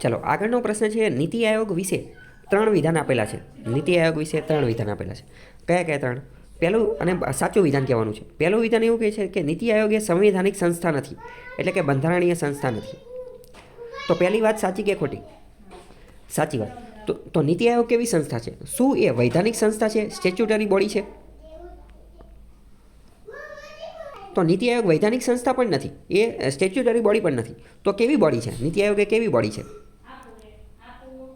ચલો, આગળનો પ્રશ્ન છે નીતિ આયોગ વિશે ત્રણ વિધાન આપેલા છે. નીતિ આયોગ વિશે ત્રણ વિધાન આપેલા છે. કયા કયા ત્રણ? પહેલું અને સાચું વિધાન કહેવાનું છે. પહેલું વિધાન એવું કહે છે કે નીતિ આયોગ એ સંવિધાનિક સંસ્થા નથી, એટલે કે બંધારણીય સંસ્થા નથી. તો પહેલી વાત સાચી કે ખોટી? સાચી વાત. તો તો નીતિ આયોગ કેવી સંસ્થા છે? શું એ વૈધાનિક સંસ્થા છે? સ્ટેચ્યુટરી બોડી છે? તો નીતિ આયોગ વૈધાનિક સંસ્થા પણ નથી, એ સ્ટેચ્યુટરી બોડી પણ નથી. તો કેવી બોડી છે? નીતિ આયોગ એ કેવી બોડી છે?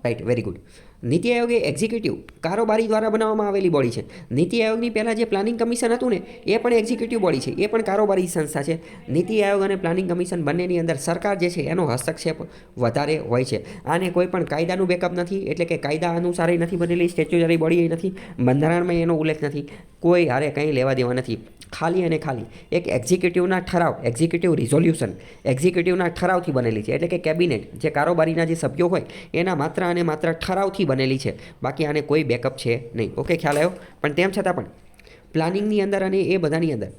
Right very good NITI Aayog એ એક્ઝિક્યુટિવ કારોબારી દ્વારા બનાવવામાં આવેલી બોડી છે. નીતિ આયોગની પહેલાં જે પ્લાનિંગ કમિશન હતું ને, એ પણ એક્ઝિક્યુટિવ બોડી છે. એ પણ કારોબારી સંસ્થા છે. નીતિ આયોગ અને પ્લાનિંગ કમિશન બંનેની અંદર સરકાર જે છે, એનો હસ્તક્ષેપ વધારે હોય છે. આને કોઈ પણ કાયદાનું બેકઅપ નથી, એટલે કે કાયદા અનુસાર નથી બનેલી સ્ટેચ્યુટરી બોડી નથી, બંધારણમાં એનો ઉલ્લેખ નથી. કોઈ હારે કંઈ લેવા દેવા નથી. ખાલી અને ખાલી. એક એક્ઝિક્યુટિવના ઠરાવ એક્ઝિક્યુટિવ રિઝોલ્યુશન એક્ઝિક્યુટિવના ઠરાવથી બનેલી છે. એટલે કે કેબિનેટ જે કારોબારીના જે સભ્યો હોય, એના માત્ર અને માત્ર ઠરાવથી બનેલી છે. બાકી આને કોઈ બેકઅપ છે નહીં. ઓકે ખ્યાલ આવ્યો? પણ તેમ છતાં પણ પ્લાનિંગની અંદર અને એ બધાની અંદર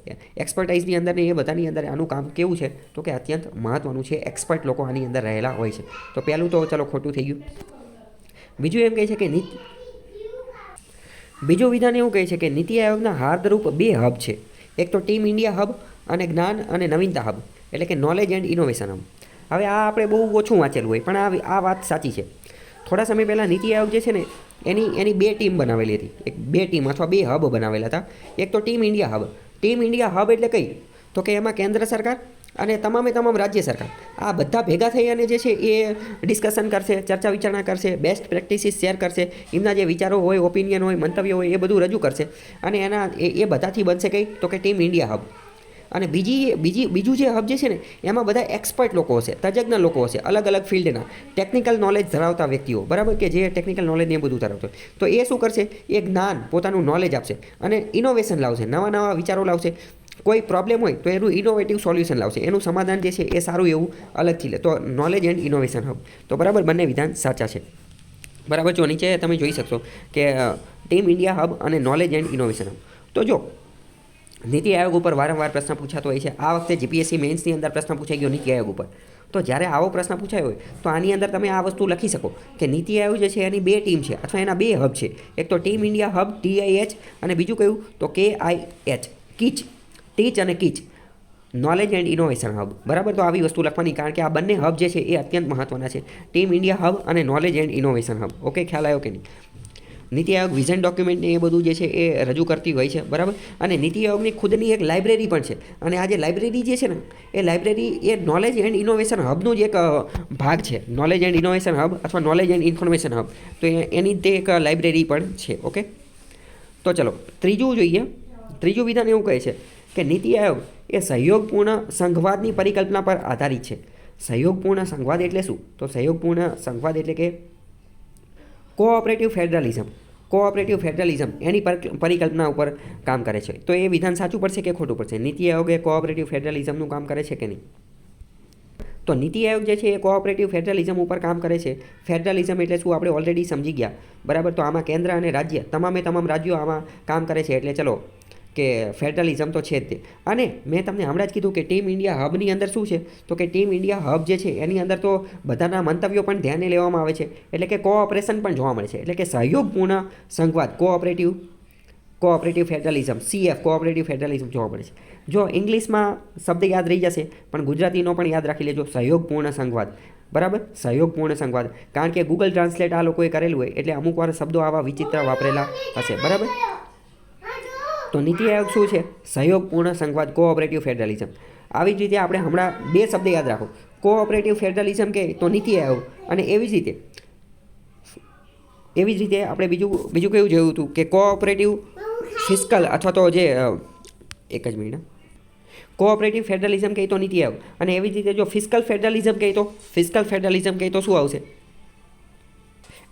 એક્સપર્ટાઇઝની અંદર ને એ બધાની અંદર આનું કામ કેવું છે? તો કે અત્યંત મહત્ત્વનું છે. એક્સપર્ટ લોકો આની અંદર રહેલા હોય છે. તો પહેલું તો ચલો ખોટું થઈ ગયું. બીજું એમ કહે છે કે નીતિ, બીજું વિધાન એવું કહે છે કે નીતિ આયોગના હાર્દરૂપ બે હબ છે. એક તો ટીમ ઇન્ડિયા હબ અને જ્ઞાન અને નવીનતા હબ એટલે કે નોલેજ એન્ડ ઇનોવેશન હબ હવે આ આપણે બહુ ઓછું વાંચેલું હોય, પણ આ આ વાત સાચી છે. થોડા સમય પહેલાં નીતિ આયોગ જે છે ને, એની એની બે ટીમ બનાવેલી હતી. એક બે ટીમ અથવા બે હબ બનાવેલા હતા. એક તો team India hub team India hub એટલે કઈ? તો કે એમાં કેન્દ્ર સરકાર અને તમામે તમામ રાજ્ય સરકાર. આ બધા ભેગા થઈ અને જે છે એ ડિસ્કશન કરશે, ચર્ચા વિચારણા કરશે બેસ્ટ પ્રેક્ટિસીસ શેર કરશે, એમના જે વિચારો હોય ઓપિનિયન હોય, મંતવ્ય હોય, એ બધું રજૂ કરશે. અને એના એ બધાથી બનશે કંઈ? તો કે ટીમ ઇન્ડિયા હબ અને બીજી બીજી, બીજું જે હબ જે છે ને, એમાં બધા એક્સપર્ટ લોકો હશે, તજજ્ઞ લોકો હશે, અલગ અલગ ફિલ્ડના ટેકનિકલ નોલેજ ધરાવતા વ્યક્તિઓ, બરાબર? કે જે ટેકનિકલ નોલેજ એ બધું ધરાવતો તો એ શું કરશે? એ જ્ઞાન પોતાનું નોલેજ આપશે. અને ઇનોવેશન લાવશે, નવા નવા વિચારો લાવશે. કોઈ પ્રોબ્લેમ હોય તો એનું ઇનોવેટિવ સોલ્યુશન લાવશે. એનું સમાધાન જે છે એ સારું એવું અલગથી લે. તો નોલેજ એન્ડ ઇનોવેશન હબ તો બરાબર બંને વિધાન સાચા છે. બરાબર? જો નીચે તમે જોઈ શકશો કે ટીમ ઇન્ડિયા હબ અને નોલેજ એન્ડ ઇનોવેશન હબ તો જો, નીતિ આયોગ ઉપર વારંવાર પ્રશ્ન પૂછાતો હોય છે. આ વખતે જીપીએસસી મેન્સની અંદર પ્રશ્ન પૂછાઈ ગયો નીતિ આયોગ ઉપર. તો જ્યારે આવો પ્રશ્ન પૂછાયો હોય, તો આની અંદર તમે આ વસ્તુ લખી શકો કે નીતિ આયોગ જે છે એની બે ટીમ છે અથવા એના બે હબ છે. એક તો ટીમ ઇન્ડિયા હબ ટીઆઈએચ અને બીજું કયું? તો કે આઈ એચ કીચ ટીચ અને કીચ. નોલેજ એન્ડ ઇનોવેશન હબ બરાબર? તો આવી વસ્તુ લખવાની, કારણ કે આ બંને હબ જે છે એ અત્યંત મહત્ત્વના છે. ટીમ ઇન્ડિયા હબ અને knowledge and innovation hub okay ખ્યાલ આવ્યો કે નહીં? નીતિ આયોગ વિઝન ડોક્યુમેન્ટને એ બધું જે છે એ રજૂ કરતી હોય છે, બરાબર? અને નીતિ આયોગની ખુદની એક લાઇબ્રેરી પણ છે. અને આ જે લાઇબ્રેરી જે છે ને, એ લાઇબ્રેરી એ નોલેજ એન્ડ ઇનોવેશન હબનું જ એક ભાગ છે. નોલેજ એન્ડ ઇનોવેશન હબ અથવા નોલેજ એન્ડ ઇન્ફોર્મેશન હબ તો એની તે એક લાઇબ્રેરી પણ છે ઓકે તો ચલો, ત્રીજું જોઈએ. ત્રીજું વિધાન એવું કહે છે કે નીતિ આયોગ એ સહયોગપૂર્ણ સંઘવાદની પરિકલ્પના પર આધારિત છે. સહયોગપૂર્ણ સંઘવાદ એટલે શું? તો સહયોગપૂર્ણ સંઘવાદ એટલે કે કોઓપરેટિવ ફેડરલિઝમ કોઓપરેટિવ ફેડરલિઝમ એની પર- પરિકલ્પના ઉપર કામ કરે છે. તો એ વિધાન સાચું પડશે કે ખોટું પડશે? નીતિ આયોગ એ કોઓપરેટિવ ફેડરલિઝમનું કામ કરે છે કે નહીં? તો નીતિ આયોગ જે છે એ કોઓપરેટિવ ફેડરલિઝમ ઉપર કામ કરે છે. ફેડરલિઝમ એટલે શું? આપણે ઓલરેડી સમજી ગયા. બરાબર? તો આમાં કેન્દ્ર અને રાજ્ય, તમામે તમામ રાજ્યો આમાં કામ કરે છે. એટલે ચલો કે ફેડરલિઝમ તો છે જ તે. અને મેં તમને હમણાં જ કીધું કે ટીમ ઇન્ડિયા હબની અંદર શું છે? તો કે ટીમ ઇન્ડિયા હબ જે છે, એની અંદર તો બધાના મંતવ્યો પણ ધ્યાને લેવામાં આવે છે. એટલે કે કોઓપરેશન પણ જોવા મળે છે. એટલે કે સહયોગપૂર્ણ સંઘવાદ, cooperative cooperative federalism CF, cooperative federalism જોવા મળે છે. જો ઇંગ્લિશમાં શબ્દ યાદ રહી જશે, પણ ગુજરાતીનો પણ યાદ રાખી લેજો, સહયોગપૂર્ણ સંઘવાદ. બરાબર? સહયોગપૂર્ણ સંઘવાદ. કારણ કે ગૂગલ ટ્રાન્સલેટ આ લોકોએ કરેલું હોય, એટલે અમુક વાર શબ્દો આવા વિચિત્ર વાપરેલા હશે. બરાબર? તો નીતિ આયોગ શું છે? સહયોગપૂર્ણ સંઘવાદ કોઓપરેટિવ ફેડરલિઝમ આવી જ રીતે આપણે હમણાં બે શબ્દ યાદ રાખો. કોઓપરેટિવ ફેડરલિઝમ કે તો નીતિ આયોગ. અને એવી જ રીતે, એવી જ રીતે આપણે બીજું બીજું કેવું જોયું હતું કે કોઓપરેટિવ ફિસ્કલ અથવા તો જે એક જ મિનિટ કોઓપરેટિવ ફેડરલિઝમ કહે તો નીતિ આયોગ. અને એવી જ રીતે જો ફિસ્કલ ફેડરલિઝમ કહે તો ફિસ્કલ ફેડરલિઝમ કહે તો શું આવશે?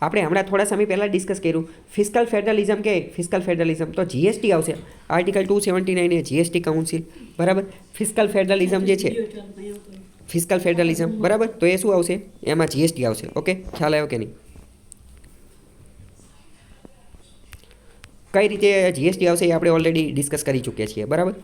આપણે હમણાં થોડા સમય પહેલાં ડિસ્કસ કર્યું ફિસ્કલ ફેડરલિઝમ કે ફિસ્કલ ફેડરલિઝમ તો જીએસટી આવશે. Article two seventy nine A GST council બરાબર? ફિસ્કલ ફેડરલિઝમ જે છે ફિસ્કલ ફેડરલિઝમ બરાબર? તો એ શું આવશે? એમાં જીએસટી આવશે, ઓકે? ખ્યાલ આવ્યો કે નહીં? કઈ રીતે જીએસટી આવશે એ આપણે ઓલરેડી ડિસ્કસ કરી ચૂક્યા છીએ, બરાબર?